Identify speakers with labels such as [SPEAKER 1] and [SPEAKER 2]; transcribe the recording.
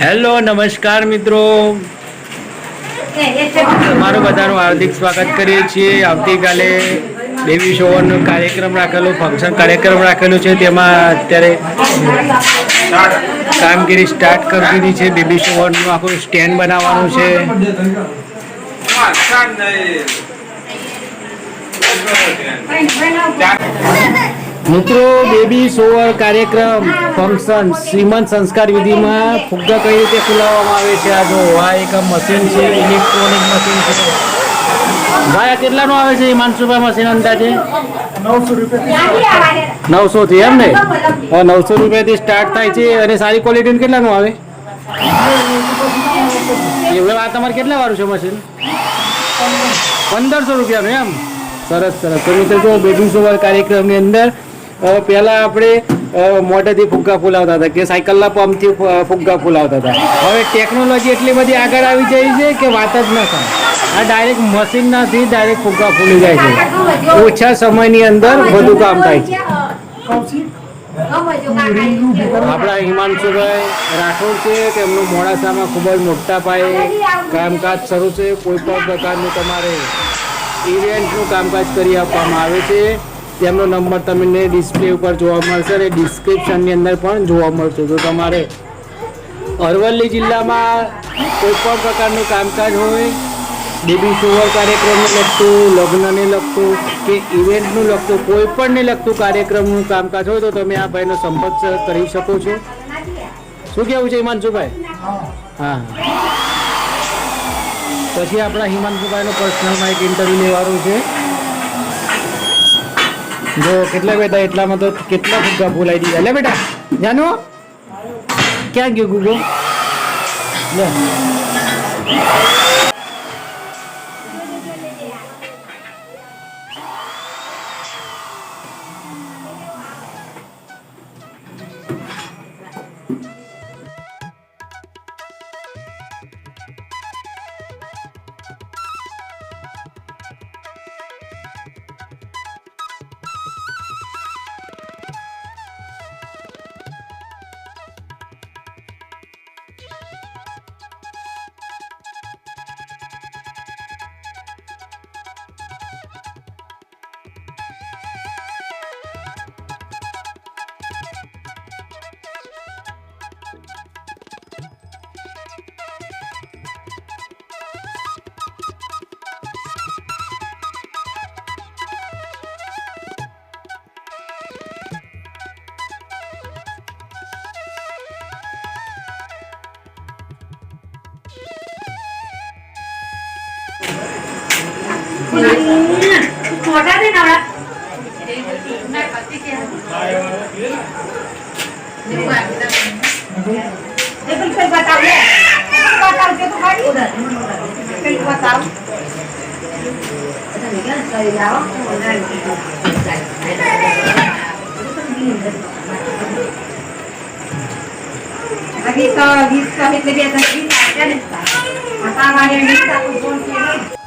[SPEAKER 1] Hello, નમસ્કાર મિત્રો. તમારું બધાનું હાર્દિક સ્વાગત કરીએ છીએ. આવતીકાલે બેબી શોવરનો કાર્યક્રમ રાખેલો ફંક્શન કાર્યક્રમ રાખેલો છે. તેમાં અત્યારે કામગીરી સ્ટાર્ટ કરી દીધી છે. બેબી શોવરનું આખું સ્ટેન્ડ બનાવવાનું છે. મિત્રો બેબી શોવર કાર્યક્રમ ફંક્શન શ્રીમંત સંસ્કાર વિધિમાં ફુગ્ગા કઈ રીતે ફુલાવવામાં આવે છે? આ જો આ એક મશીન છે ઇલેક્ટ્રોનિક મશીન છે. ભાઈ કેટલાનું આવે છે? માનસુભાઈ મશીન અંદાજે? નવસો થી એમ ને? નવસો રૂપિયાથી સ્ટાર્ટ થાય છે અને સારી ક્વોલિટીનું કેટલાનું આવે? એવું આ તમારે કેટલા વાળું છે મશીન પંદરસો રૂપિયાનું એમ? સરસ સરસ. તો મિત્રો જો બેબી શોવર કાર્યક્રમની અંદર પહેલાં આપણે મોઢેથી ફુગ્ગા ફૂલાવતા હતા કે સાયકલના પંપથી ફુગ્ગા ફૂલાવતા હતા. હવે ટેકનોલોજી એટલી બધી આગળ આવી જાય છે કે વાત જ ન થાય. આ ડાયરેક્ટ મશીનનાથી ડાયરેક્ટ ફુગ્ગા ફૂલી જાય છે. ઓછા સમયની અંદર વધુ કામ થાય છે. આપણા હિમાંશુભાઈ રાઠોડ છે તેમનું મોડાસામાં ખૂબ જ મોટા પાયે કામકાજ શરૂ છે. કોઈ પણ પ્રકારનું તમારે ઇવેન્ટનું કામકાજ કરી આપવામાં આવે છે. તેમનો નંબર તમને ડિસ્પ્લે ઉપર જોવા મળશે અને ડિસ્ક્રિપ્શનની અંદર પણ જોવા મળશે. જો તમારે અરવલ્લી જિલ્લામાં કોઈ પણ પ્રકારનું કામકાજ હોય બેબી શોવર કાર્યક્રમને લગતું લગ્નને લગતું કે ઇવેન્ટનું લગતું કોઈ પણને લગતું કાર્યક્રમનું કામકાજ હોય તો તમે આ ભાઈનો સંપર્ક કરી શકો છો. શું કેવું છે હિમાંશુભાઈ? હા. પછી આપણા હિમાંશુભાઈનો પર્સનલમાં એક ઇન્ટરવ્યુ લેવાનું છે. જો કેટલા બેટા, એટલામાં તો કેટલા ફુગ્ગા ફૂલાઈ દીધા. લે બેટા, જાનો. ક્યાં ગયો ગુગો? લે.
[SPEAKER 2] છે નવરા એ પેલું કઈ બતાવ લે બતાવ કે તો ખાલી ઉધર પેલું બતાવ વીસ વીસ એટલે બે દસ વીસ આપ્યા ને. હતા મારે વીસ આપું ફોન